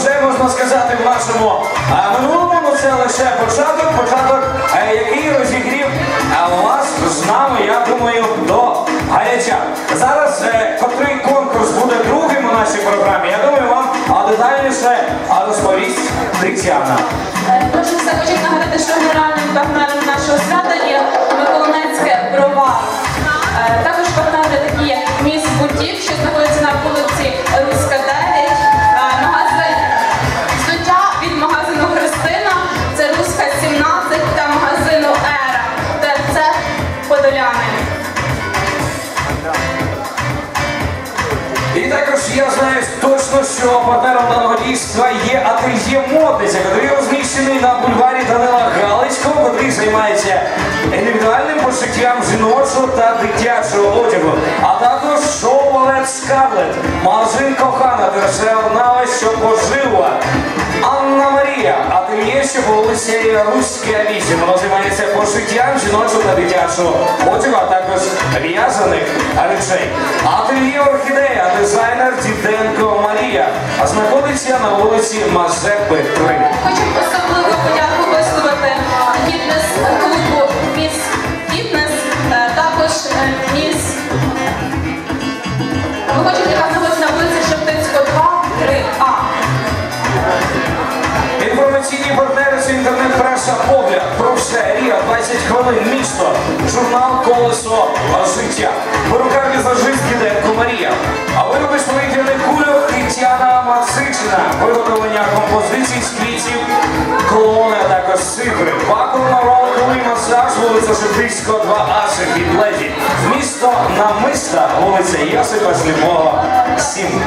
вже можна сказати в нашому а, минулому. Ну, Це лише початок, початок, е, який а, а, розповість Тетяна. Е, Прошу все хочу нагадати, що генеральним партнером нашого свята є Миколаївське бровар. Е, Також партнери такі як Міс Бутік, що знаходиться на вулиці Руська 9, е, магазин взуття від магазину Христина, це Руська 17 та магазину Ера, ТЦ Подоляни. І також я знаю точно, що є модниця, який розміщений на бульварі Данила Галицького, котрий займається індивідуальним пошиттям жіночого та дитячого одягу, а також шоу балет Скарлет, магазин кохана, одна що пожила. Що вулиці Руська 8. Воно займається пошиттям жіночого та дитячого одягу, а також в'язаних речей. Ательє Орхідея, дизайнер Діденко Марія, а знаходиться на вулиці Мазепи 3. Хочу особливо подяку Інформаційні партнери це інтернет-преса Погляд, про все, Рія, 20 хвилин, місто, журнал Колесо життя, перукар візажист Діденко Марія, а вироби повітряних кульок Тетяна Мацичина, виготовлення композицій з квітів, колони, а також цифри, вакуумно ролковий масаж, вулиця Шептицького 2А, Сергій Леді, місто Намиста, вулиця Йосипа Сліпого, 7.